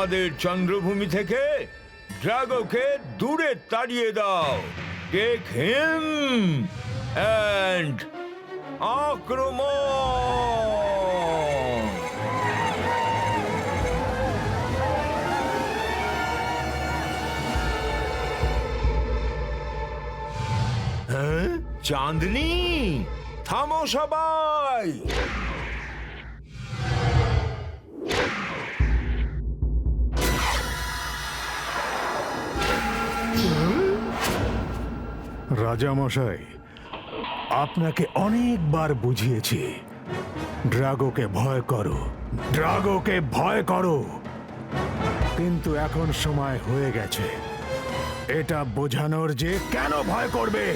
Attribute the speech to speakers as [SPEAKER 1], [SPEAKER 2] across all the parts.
[SPEAKER 1] আমাদের চন্দ্রভূমি থেকে ড্রাগোকে দূরে তাড়িয়ে দাও। টেক হিম অ্যান্ড আক্রমণ। হ্যাঁ চাঁদনি, থামো সবাই।
[SPEAKER 2] রাজামশাই, আপনাকে অনেকবার বুঝিয়েছি। ড্রাগোকে ভয় করো, ড্রাগোকে ভয় করো। কিন্তু এখন সময় হয়ে গেছে। এটা বোঝানোর যে কেন ভয় করবে?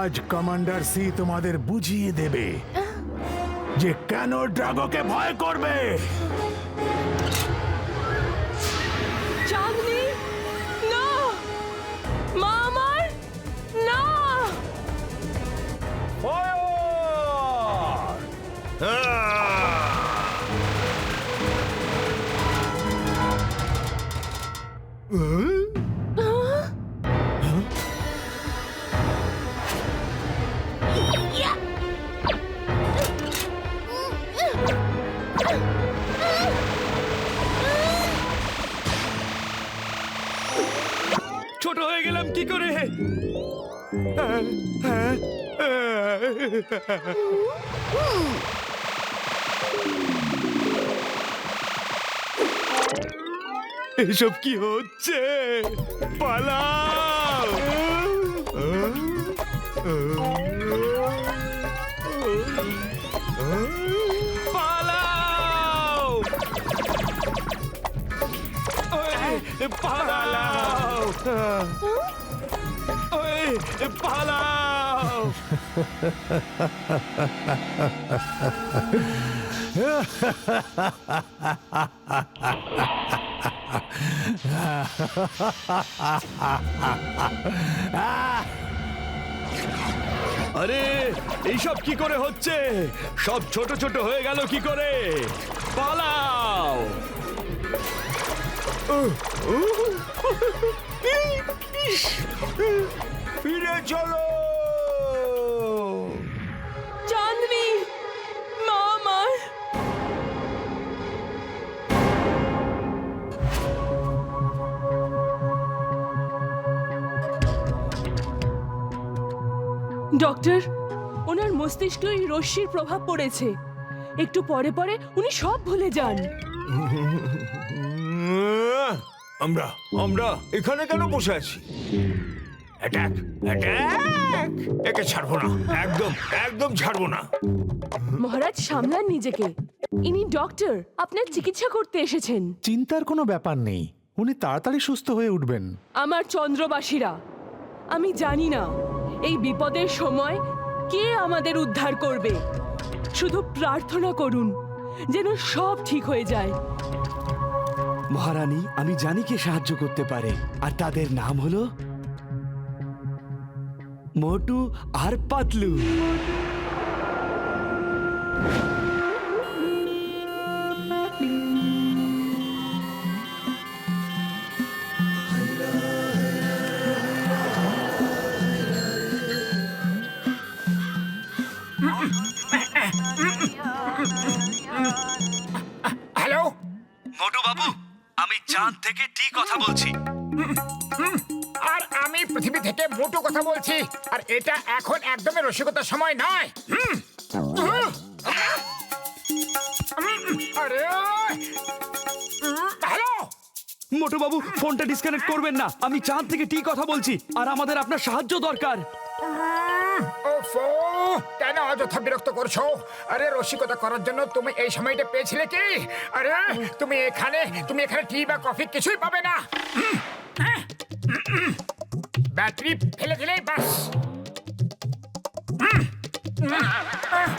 [SPEAKER 2] আজ কমান্ডার সি তোমাদের বুঝিয়ে দেবে যে কেন ড্রাগোকে ভয় করবে।
[SPEAKER 1] Fire!
[SPEAKER 3] ছোট হয়ে গেলাম কি করে এসব কি হচ্ছে? পালাও! পালাও! ওই, পালাও! ওই, পালাও! আরে, এইসব কি করে হচ্ছে? সব ছোট ছোট হয়ে গেল কি করে? পালাও!
[SPEAKER 1] ফিরে চলো!
[SPEAKER 4] ডক্টর ওনার মস্তিষ্কে ওই রশ্মির প্রভাব পড়েছে। একটু পরে পরে উনি সব ভুলে যান।
[SPEAKER 1] আমরা আমরা এখানে কেন বসে আছি? অ্যাটাক অ্যাটাক একে ছাড়বো না। একদম একদম ছাড়বো না।
[SPEAKER 4] মহারাজ সামলান নিজেকে। ইনি ডক্টর আপনার চিকিৎসা করতে এসেছেন।
[SPEAKER 2] চিন্তার কোনো ব্যাপার নেই। উনি তাড়াতাড়ি সুস্থ হয়ে উঠবেন।
[SPEAKER 4] আমার চন্দ্রবাসীরা আমি জানি না। এই বিপদের সময় কে আমাদের উদ্ধার করবে? শুধু প্রার্থনা করুন, যেন সব ঠিক হয়ে যায়।
[SPEAKER 3] মহারানী, আমি জানি কে সাহায্য করতে পারে, আর তাদের নাম হলো মোটু আর পাতলু। আমি চাঁদ থেকে টি কথা বলছি।
[SPEAKER 5] আর আমি পৃথিবী থেকে মোটু কথা বলছি। আর এটা এখন একদমই রসিকতার সময় নয়। হুম। হুম। আরে! হ্যালো!
[SPEAKER 3] মোটু বাবু ফোনটা ডিসকানেক্ট করবেন না। আমি চাঁদ থেকে টি কথা বলছি আর আমাদের আপনার সাহায্য দরকার।
[SPEAKER 5] ওফো কেন অযথা বিরক্ত করছ আরে রসিকতা করার জন্য তুমি এই সময়টা পেয়েছিলে কি আরে তুমি এখানে তুমি এখানে টি বা কফি কিছুই পাবে না। ব্যাটারি ফেলে দিলেই বাস উম, উম, আহ,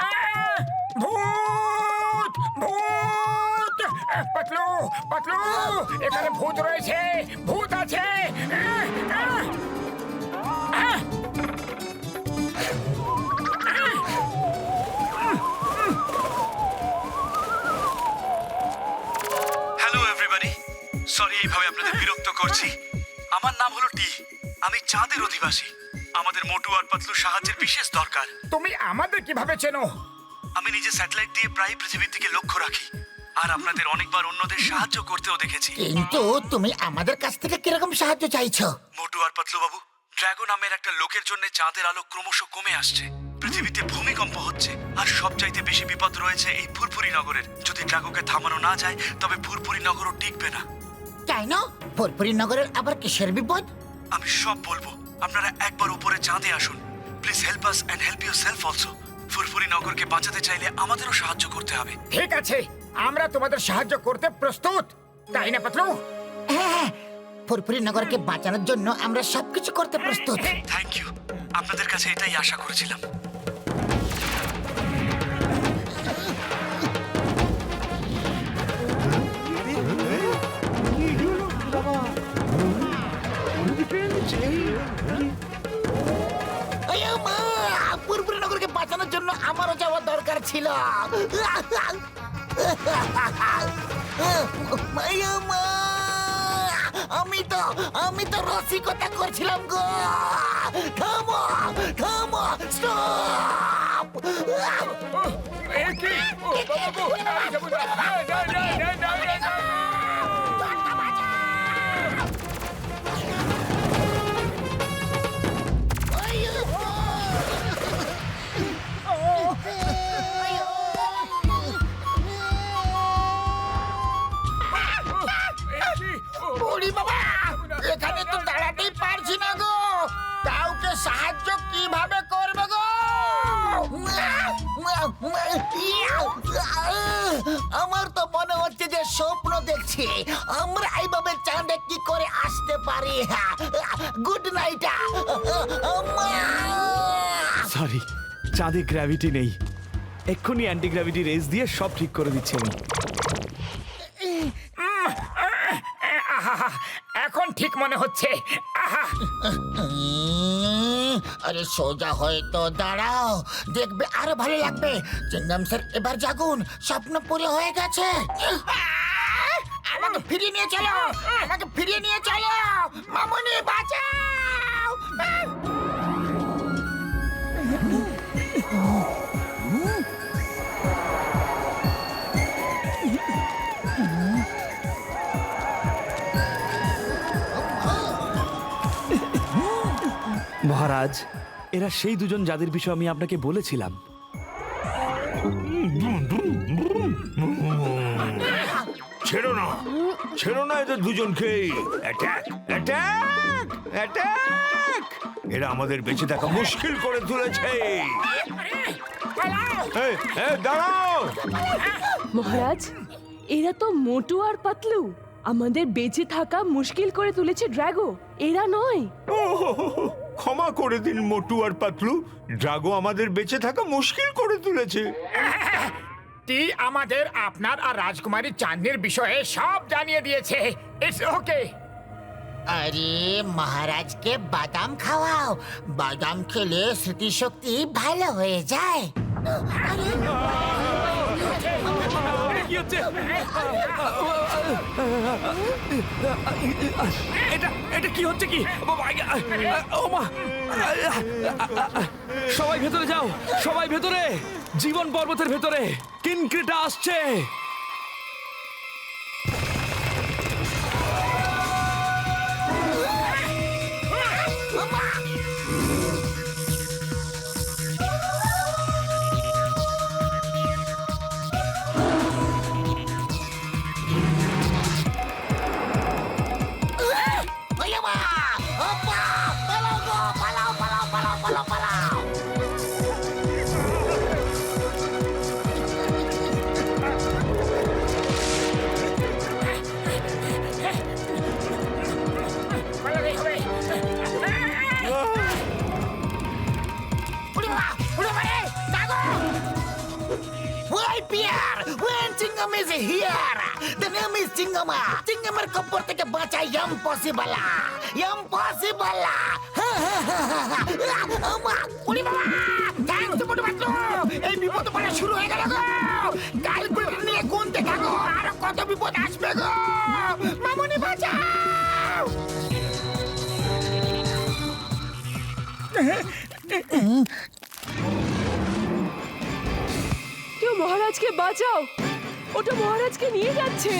[SPEAKER 5] আহ, ভূত ভূত পাতলু এখানে ভূত রয়েছে ভূত আছে।
[SPEAKER 6] হ্যালো এভরিবডি সরি এইভাবে আপনাদের বিরক্ত করছি। আমার নাম হলো টি। আমি চাঁদের অধিবাসী। আমাদের মোটু আর পাতলু সাহায্যের বিশেষ দরকার।
[SPEAKER 5] তুমি আমাদের কীভাবে চেনো?
[SPEAKER 6] আমি নিজে স্যাটেলাইট দিয়ে প্রায় পৃথিবীর দিকে লক্ষ্য রাখি। আর আপনাদের অনেকবার অন্যদের সাহায্য করতেও দেখেছি।
[SPEAKER 7] কিন্তু তুমি আমাদের কাছ থেকে কীরকম সাহায্য চাইছো?
[SPEAKER 6] মোটু আর পাতলু বাবু ড্রাগন নামের একটা লোকের জন্য চাঁদের আলো ক্রমশ কমে আসছে। পৃথিবীতে ভূমিকম্প হচ্ছে আর সবচাইতে বেশি বিপদ রয়েছে এই ফুরফুরি নগরের। যদি ড্রাগোকে থামানো না যায় তবে ফুরফুরি নগরও টিকবে না।
[SPEAKER 7] তাই না? ফুরফুরি নগরের আবার কিসের বিপদ?
[SPEAKER 6] আমি সব বলব আপনারা একবার উপরে চাঁদে আসুন। Please help us and help yourself also ফুরফুরি নগরকে বাঁচাতে চাইলে আমাদেরও সাহায্য করতে হবে।
[SPEAKER 5] ঠিক আছে আমরা তোমাদের সাহায্য করতে প্রস্তুত। তাই না পাতলু?
[SPEAKER 7] হ্যাঁ ফুরফুরি নগরকে বাঁচানোর জন্য আমরা সবকিছু করতে প্রস্তুত।
[SPEAKER 6] থ্যাংক ইউ আপনাদের কাছে এটাই আশা করেছিলাম।
[SPEAKER 7] ছিল আমি তো আমি তো রসিকতা করছিলাম গো থামো থামো স্টপ
[SPEAKER 5] এ কি? ও, বাবা গো, না। না, না, না।
[SPEAKER 7] চাঁদে
[SPEAKER 3] গ্র্যাভিটি নেই। এক্ষুনি অ্যান্টি গ্র্যাভিটি রেস দিয়ে সব ঠিক করে দিচ্ছি আমি।
[SPEAKER 5] আহা, এখন ঠিক মনে হচ্ছে। আহা
[SPEAKER 7] আরে সোজা হয়ে তো দাঁড়াও। দেখবে আরও ভালো লাগবে। চিংগাম স্যার এবার জাগুন। স্বপ্ন পুরো হয়ে গেছে। আমাকে ফিরিয়ে নিয়ে চলো। আমাকে ফিরিয়ে নিয়ে চলো। মামুনি বাঁচাও।
[SPEAKER 3] মহারাজ এরা সেই দুজন যাদের বিষয়ে আমি আপনাকে বলেছিলাম।
[SPEAKER 1] ছেড়ো না ছেড়ো না এদের দুজনকেই অ্যাটাক অ্যাটাক অ্যাটাক এরা আমাদের বেঁচে থাকা মুশকিল করে তুলেছে। এই, এই, দাঁড়াও!
[SPEAKER 4] মহারাজ এরা তো মোটু আর পাতলু। আমাদের বেঁচে থাকা মুশকিল করে তুলেছে ড্রাগো এরা নয়।
[SPEAKER 1] ক্ষমা করে দিন মোটু আর পাতলু। ড্রাগো আমাদের বেঁচে থাকা মুশকিল করে তুলেছে।
[SPEAKER 5] টি আমাদের আপনার আর রাজকুমারী চাঁদনির বিষয়ে সব জানিয়ে দিয়েছে। ইটস ওকে
[SPEAKER 7] আরে মহারাজকে বাদাম খাওয়াও। বাদাম খেলে স্মৃতিশক্তি ভালো হয়ে যায়।
[SPEAKER 3] কি হচ্ছে? এটা এটা কি হচ্ছে কি? সবাই ভেতরে যাও, সবাই ভেতরে, জীবন পর্বতের ভেতরে, কিনক্রিটা আসছে।
[SPEAKER 7] Chingama. Chingamer কব্বর থেকে বাঁচা impossible. Impossible. আমা, ওরে বাবা! মোটু এই বিপদ পড়া শুরু হয়ে গেল গো ক্যালকুলেটর নিয়ে গুনতে থাকো আর কত বিপদ আসবে গো মামুনি বাঁচাও
[SPEAKER 4] কেউ মহারাজকে বাঁচাও ওটা মহারাজকে নিয়ে যাচ্ছে।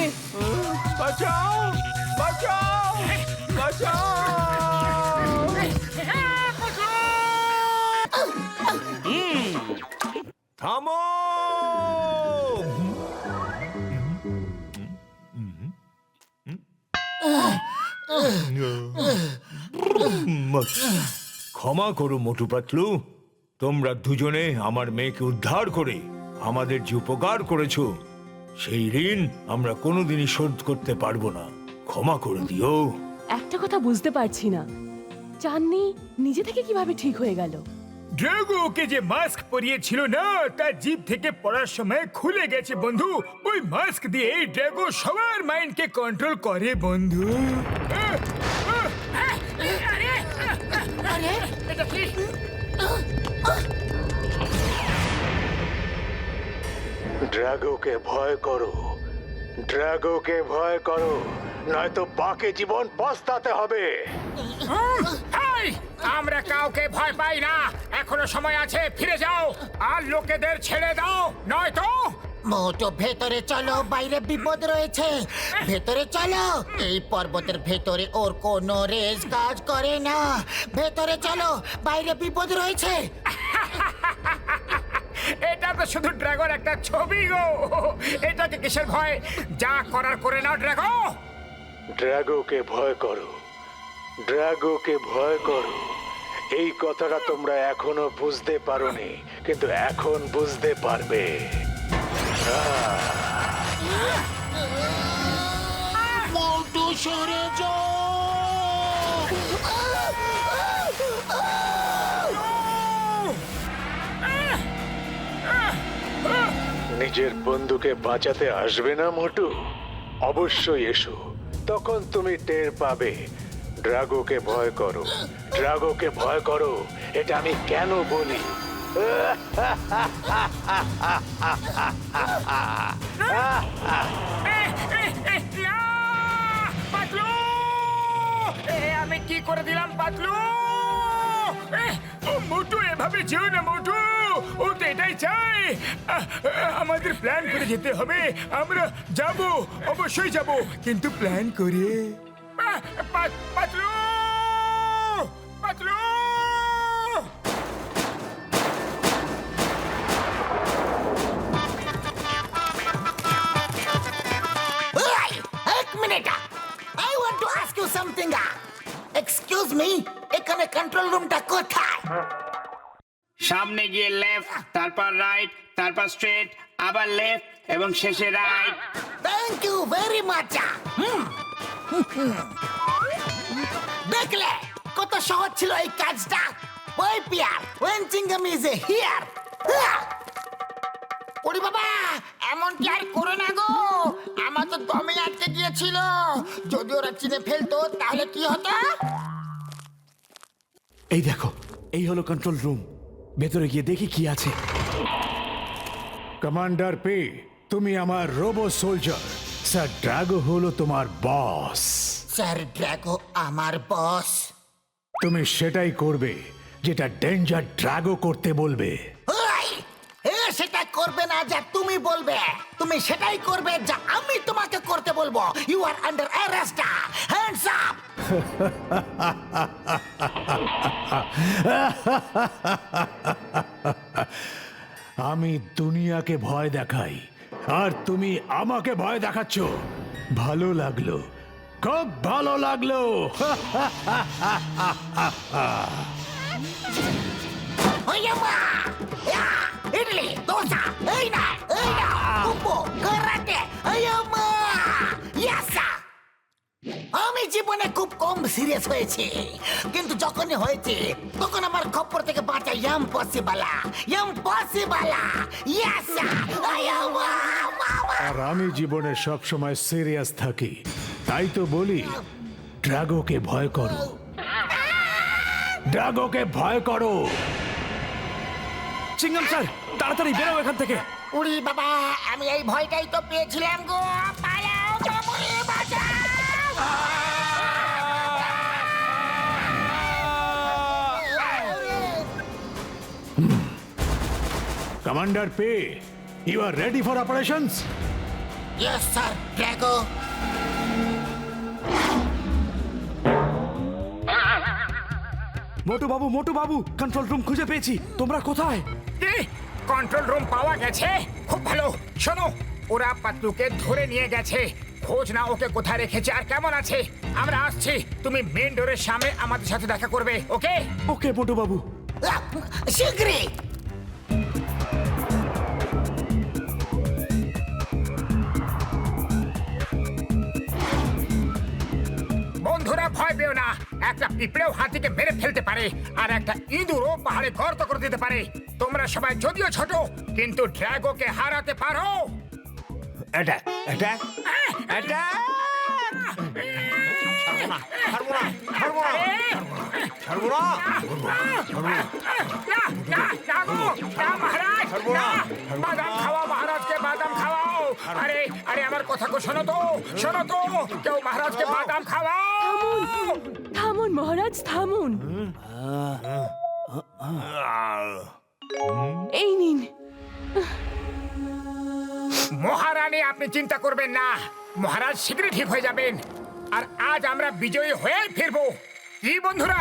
[SPEAKER 1] বাঁচাও বাঁচাও বাঁচাও। থামো। ক্ষমা করো মোটু পাতলু। তোমরা দুজনে আমার মেয়েকে উদ্ধার করে আমাদের যে উপকার করেছ সেই ঋণ আমরা কোনোদিনই শোধ করতে পারব না। ক্ষমা করে দিও।
[SPEAKER 4] একটা কথা বুঝতে পারছি না। চাননি নিজে থেকে কীভাবে ঠিক হয়ে গেল?
[SPEAKER 5] ড্রাগো ওকে যে মাস্ক পরিয়েছিল না তার জিভ থেকে পড়ার সময় খুলে গেছে বন্ধু। ওই মাস্ক দিয়ে ড্রাগো সবার মাইন্ডকে কন্ট্রোল করে বন্ধু। আহ, আহ,
[SPEAKER 8] ড্রাগোকে ভয় করো। ড্রাগোকে ভয় করো। নয়তো বাকি জীবন পস্তাতে হবে।
[SPEAKER 5] আমরা কাউকে ভয় পাই না। এখনও সময় আছে ফিরে যাও। আর লোকেদের ছেড়ে দাও নয়তো।
[SPEAKER 7] মোটো ভেতরে চলো বাইরে বিপদ রয়েছে। ভেতরে চলো। এই পর্বতের ভেতরে ওর কোনো রেস কাজ করে না। ভেতরে চলো বাইরে বিপদ রয়েছে।
[SPEAKER 5] এটা তো শুধু ড্রাগন একটা ছবি গো। এটাকে কিসের ভয়? যা করার করে নাও ড্রাগো।
[SPEAKER 8] ড্রাগোকে ভয় করো। ড্রাগোকে ভয় করো। এই কথাটা তোমরা এখনও বুঝতে পারোনি কিন্তু এখন বুঝতে পারবে।
[SPEAKER 7] মোটু সরে
[SPEAKER 8] নিজের বন্ধুকে বাঁচাতে আসবে না মোটু? অবশ্যই এসো। তখন তুমি টের পাবে। ড্রাগোকে ভয় করো। ড্রাগোকে ভয় করো। এটা আমি কেন বলি?
[SPEAKER 5] আমি কি করে দিলাম, পাতলু? মোটু, এভাবে যেও না, মোটু। ও তো এটাই চাই আহ, আমাদের প্ল্যান করে যেতে হবে আমরা যাব অবশ্যই যাব কিন্তু প্ল্যান করে আহ, পা- পাতলু পাতলু
[SPEAKER 7] ওই, এক minute I want to ask you something excuse me এখানে কন্ট্রোল রুমটা কোথায়
[SPEAKER 9] সামনে গিয়ে লেফট তারপর রাইট তারপর স্ট্রেট আবার লেফট এবং শেষে right
[SPEAKER 7] thank you very much দেখলে কত সহজ ছিল এই কাজটা। ওই pier when chewing gum is a here. ওরে বাবা এমন কি আর করো না গো। আমার তো দমে আটকে গিয়েছিল। যদি ওরা চিনে ফেলতো তাহলে কি হতো?
[SPEAKER 3] এই দেখো এই হলো কন্ট্রোল রুম ভেতরে গিয়ে দেখি কি আছে।
[SPEAKER 2] কমান্ডার পে তুমি আমার রোবো সোলজার স্যার ড্রাগো হলো তোমার বস
[SPEAKER 7] স্যার ড্রাগো আমার বস
[SPEAKER 2] তুমি সেটাই করবে যেটা ডেঞ্জার ড্রাগো করতে বলবে।
[SPEAKER 7] না যা তুমি বলবে তুমি সেটাই করবে যা আমি তোমাকে করতে বলব। You are under arrest hands up
[SPEAKER 2] আমি দুনিয়াকে ভয় দেখাই আর তুমি আমাকে ভয় দেখাচ্ছ। ভালো লাগল খুব ভালো লাগল।
[SPEAKER 7] ইডলি দোসা। আমি জীবনে খুব কম সিরিয়াস হয়েছে। কিন্তু যখনই হয়েছে তখন আমার খপ্পর থেকে বাঁচা I'm possible I'm possible yes
[SPEAKER 2] আর আমি জীবনে সব সময় সিরিয়াস থাকি। তাই তো বলি ড্রাগোকে ভয় করো। ড্রাগোকে ভয় করো।
[SPEAKER 3] চিংগাম স্যার তাড়াতাড়ি বেরো এখান থেকে।
[SPEAKER 7] উড়ি বাবা আমি এই ভয়টাই তো পেয়েছিলাম গো। পালাও মামুনি
[SPEAKER 2] commander P you are ready for operations
[SPEAKER 7] yes sir Drago
[SPEAKER 3] Motu Babu Motu Babu control room খুঁজে পেয়েছি। তোমরা কোথায়?
[SPEAKER 5] কন্ট্রোল রুম পাওয়া গেছে। খুব ভালো। শোনো ওরা পাতলুকে ধরে নিয়ে গেছে। খোঁজ না ওকে কোথায় রেখেছে আর কেমন আছে। আমরা আসছি। তুমি মেন ডোরের সামনে আমাদের সাথে দেখা করবে ওকে?
[SPEAKER 3] ওকে মোটু বাবু
[SPEAKER 7] শীঘ্রই।
[SPEAKER 5] একটা পিঁপড়েও হাতিকে মেরে ফেলতে পারে আর একটা ইঁদুরও পাহাড়ে গর্ত করে দিতে পারে। তোমরা সবাই যদিও ছোট কিন্তু ড্রাগোকে হারাতে পারো।
[SPEAKER 1] না,
[SPEAKER 5] মহারাজ, না, বাদাম খাওয়াও মহারাজকে বাদাম খাওয়াও। আরে আরে আমার কথা কো শোনো তো শোনো তো কেউ মহারাজকে বাদাম খাওয়াও।
[SPEAKER 4] থামুন মহারাজ? থামুন। এই নিন।
[SPEAKER 5] মহারানী, আপনি চিন্তা করবেন না। মহারাজ শীঘ্রই ঠিক হয়ে যাবেন। আর আজ আমরা বিজয়ী হয়ে ফিরবো। কি বন্ধুরা?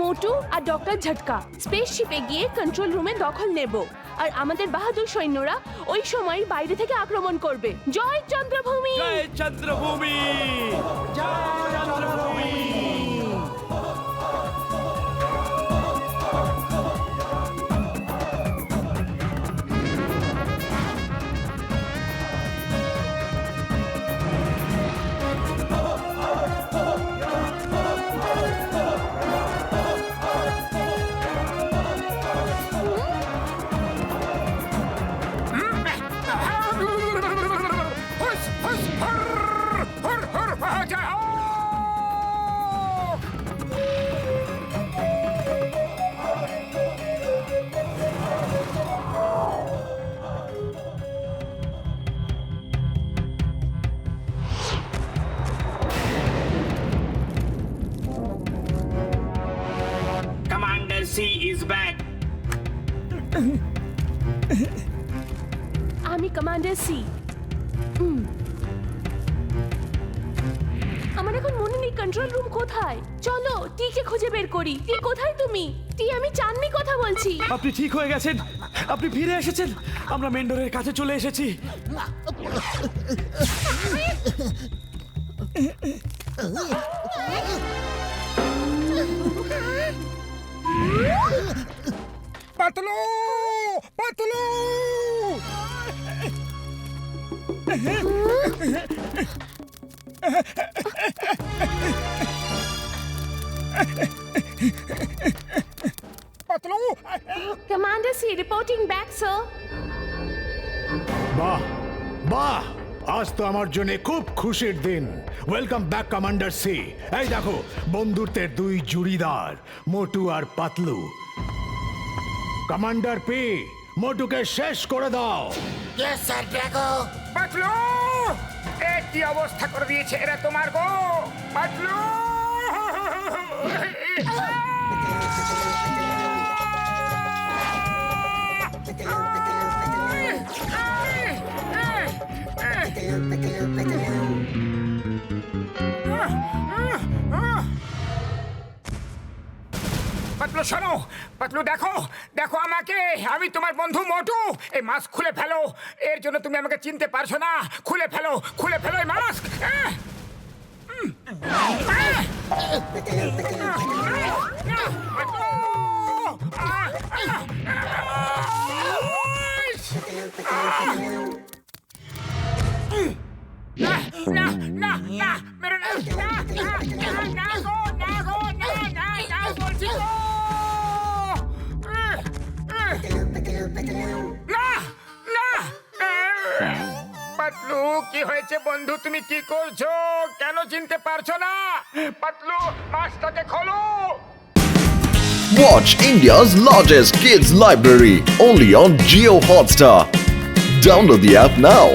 [SPEAKER 4] মোটু আর ডক্টর ঝটকা। স্পেসশিপে গিয়ে কন্ট্রোল রুমে দখল নেব। আর আমাদের বাহাদুর সৈন্যরা ওই সময় বাইরে থেকে আক্রমণ করবে। জয় চন্দ্রভূমি!
[SPEAKER 3] জয় চন্দ্রভূমি!
[SPEAKER 5] হুস,
[SPEAKER 4] সি আমার এখন মনে নেই কন্ট্রোল রুম কোথায়। চলো টিকে খুঁজে বের করি। টি কোথায় তুমি? টি আমি চানমি কথা বলছি।
[SPEAKER 3] আপনি ঠিক হয়ে গেছেন। আপনি ফিরে এসেছেন। আমরা মেন্ডরের কাছে চলে এসেছি।
[SPEAKER 5] Patlu Patlu. Patlu
[SPEAKER 4] commander C reporting back sir
[SPEAKER 2] বাহ বাহ আজ তো আমার জন্য খুব খুশির দিন ওয়েলকাম ব্যাক কমান্ডার সি এই দেখো বন্ধুত্বের দুই জুড়িদার মোটু আর পাতলু কমান্ডার পি মোটুকে শেষ করে দাও
[SPEAKER 7] ইয়েস স্যার ড্রাগো
[SPEAKER 5] পাতলু এ কি অবস্থা করে দিয়েছে এরা তোমার গো? পাতলু পাতলু শোনো পাতলু দেখো দেখো আমাকে আমি তোমার বন্ধু মোটু এই মাস্ক খুলে ফেলো এর জন্য তুমি আমাকে চিনতে পারছ না খুলে ফেলো খুলে ফেলো এই মাস্ক না না না না না না না কি হয়েছে বন্ধু তুমি কি করছ কেন চিনতে পারছ না পাতলু মাছটাকে খোলো
[SPEAKER 10] Watch India's largest kids library only on Geo Hotstar. Download the app now.